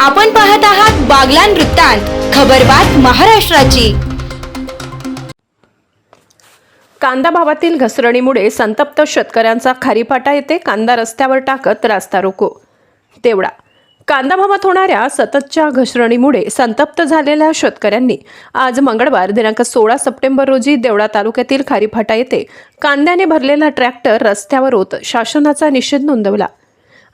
आपण पाहत आहात बागलान वृत्तांत खबरबात महाराष्ट्राची. कांदा भावातील घसरणीमुळे संतप्त शेतकऱ्यांचा खारीपाटा येथे कांदा रस्त्यावर टाकत रास्ता रोको. तेवढा. कांदा भावात होणाऱ्या सततच्या घसरणीमुळे संतप्त झालेल्या शेतकऱ्यांनी आज मंगळवार दिनांक सोळा सप्टेंबर रोजी देवळा तालुक्यातील खारीफाटा येथे कांद्याने भरलेला ट्रॅक्टर रस्त्यावर होत शासनाचा निषेध नोंदवला.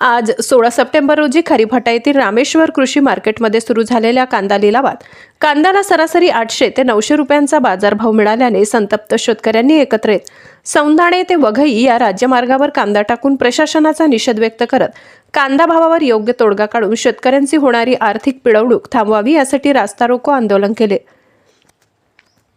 आज सोळा सप्टेंबर रोजी खरीफाटा येथील रामेश्वर कृषी मार्केटमध्ये सुरू झालेल्या कांदा लिलावात. कांद्याला सरासरी आठशे ते नऊशे रुपयांचा बाजारभाव मिळाल्याने संतप्त शेतकऱ्यांनी एकत्र येत. सौंदाणे ते वघई या राज्यमार्गावर कांदा टाकून प्रशासनाचा निषेध व्यक्त करत कांदा भावावर योग्य तोडगा काढून शेतकऱ्यांची होणारी आर्थिक पिळवणूक थांबवावी यासाठी रास्ता रोको आंदोलन केले.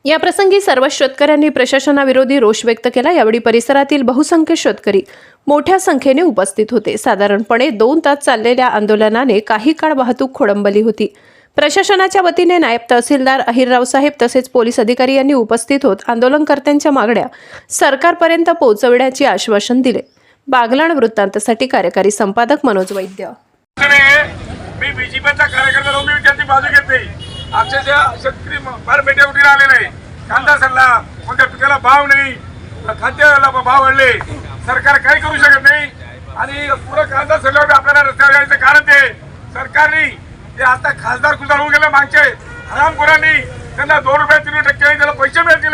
याप्रसंगी सर्व शेतकऱ्यांनी प्रशासनाविरोधी रोष व्यक्त केला. यावेळी परिसरातील बहुसंख्य शेतकरी मोठ्या संख्येने उपस्थित होते. साधारणपणे दोन तास चाललेल्या आंदोलनाने काही काळ वाहतूक खोळंबली होती. प्रशासनाच्या वतीने नायब तहसीलदार अहिरराव साहेब तसेच पोलीस अधिकारी यांनी उपस्थित होत आंदोलनकर्त्यांच्या मागण्या सरकारपर्यंत पोहोचविण्याचे आश्वासन दिले. बागलाण वृत्तांतसाठी कार्यकारी संपादक मनोज वैद्य. मी बीजेपीचा कार्यकर्ता मी त्यांची बाजू घेते अक्षरशः शेतकरी फार बेट्या उठी आलेले आहे. कांदा सल्ला कोणत्या पिकाला भाव नाही खाद्याला भाव वाढले. सरकार काही करू शकत नाही. आणि पुढं कांदा सल्ल्यावर आपल्याला रस्त्यावर यायचं कारण ते. सरकारने ते आता खासदार खुसदार होऊन गेले मागचे हरामखोरांनी त्यांना दोन रुपये तीन टक्के त्याला पैसे मिळतील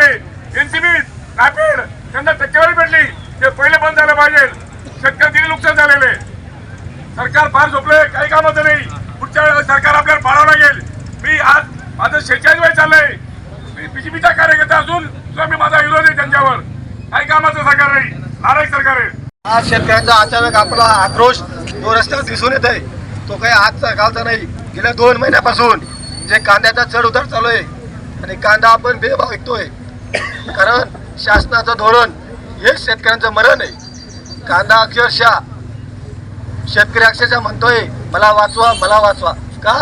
एनसीबी नापेड त्यांना टक्केवारी भेटली. ते पहिले बंद झालं पाहिजे. शेतकऱ्यांनी नुकसान झालेले. सरकार फार झोपले काही कामाचं नाही. पुढच्या वेळेला सरकार आपल्याला पाडावं लागेल. माझं शेहेचाळीस वय चाललंय. मी बीजेपीचा कार्यकर्ता असून सुद्धा मी माझा विरोध आहे त्यांच्यावर. काही कामाचं सरकार नाही. नारायण सरकार आहे. आज शेतकऱ्यांचा अचानक आपला आक्रोश जो रस्त्यावर दिसून येत आहे तो काही आजचा कालचा नाही. गेल्या दोन महिन्यापासून जे कांद्याचा चढ उतार चालू आहे आणि कांदा आपण बेभाव विकतोय. कारण शासनाचं धोरण हेच शेतकऱ्यांचं मरण आहे. कांदा अक्षरशः शेतकरी अक्षरशः म्हणतोय मला वाचवा मला वाचवा. का?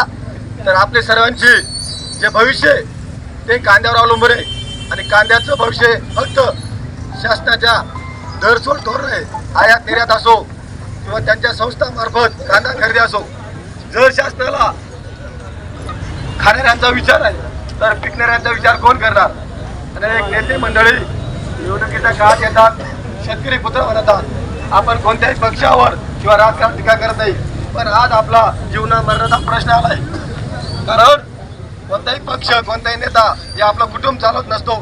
तर आपले सर्वांची जे भविष्य आहे ते कांद्यावर अवलंबून आहे. आणि कांद्याचं भविष्य फक्त शासनाच्या दरसोड धोरण आहे. आयात निर्यात असो किंवा त्यांच्या संस्थामार्फत कांदा खरेदी असो जर शासनाला खाणाऱ्यांचा विचार आहे तर पिकणाऱ्यांचा विचार कोण करणार? आणि एक नेते मंडळी निवडणुकीच्या काळात येतात शेतकरी पुत्र म्हणतात आपण कोणत्याही पक्षावर किंवा राजकारण टीका करत नाही. पण आज आपला जीवना मरणाचा प्रश्न आलाय. पक्ष कोणताही नेता हे आपलं कुटुंब चालवत नसतो.